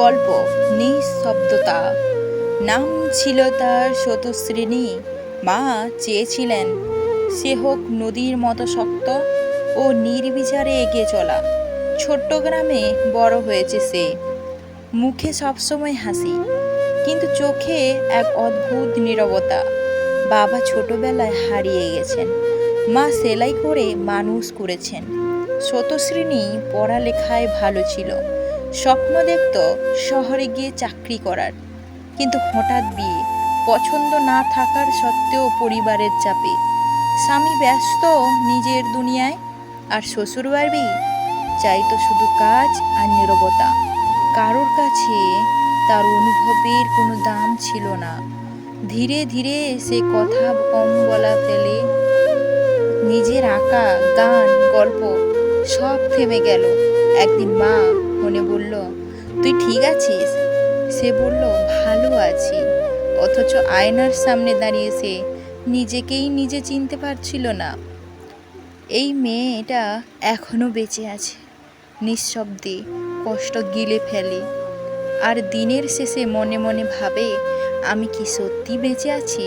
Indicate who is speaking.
Speaker 1: গল্প, নিঃশব্দতা। নাম ছিল তার শতশ্রেণী মা চেয়েছিলেন, সে হোক নদীর মতো শক্ত ও নির্বিচারে এগিয়ে চলা। ছোট্ট গ্রামে বড় হয়েছে সে। মুখে সবসময় হাসি, কিন্তু চোখে এক অদ্ভুত নীরবতা। বাবা ছোটবেলায় হারিয়ে গেছেন। মা সেলাই করে মানুষ করেছেন। শতশ্রেণী পড়ালেখায় ভালো ছিল। স্বপ্ন দেখত শহরে গিয়ে চাকরি করার। কিন্তু হঠাৎ বিয়ে, পছন্দ না থাকার সত্ত্বেও পরিবারের চাপে। স্বামী ব্যস্ত নিজের দুনিয়ায়, আর শ্বশুরবাড়ি চাইতো শুধু কাজ আর নীরবতা। কারোর কাছে তার অনুভবের কোনো দাম ছিল না। ধীরে ধীরে সে কথা কম বলা ফেলে। নিজের আঁকা, গান, গল্প সব থেমে গেল। একদিন মা মনে বলল, তুই ঠিক আছিস? সে বলল, ভালো আছি। অথচ আয়নার সামনে দাঁড়িয়ে সে নিজেকেই নিজে চিনতে পারছিল না। এই মেয়েটা এখনও বেঁচে আছে। নিঃশব্দে কষ্ট গিলে ফেলে। আর দিনের শেষে মনে মনে ভাবে, আমি কি সত্যি বেঁচে আছি?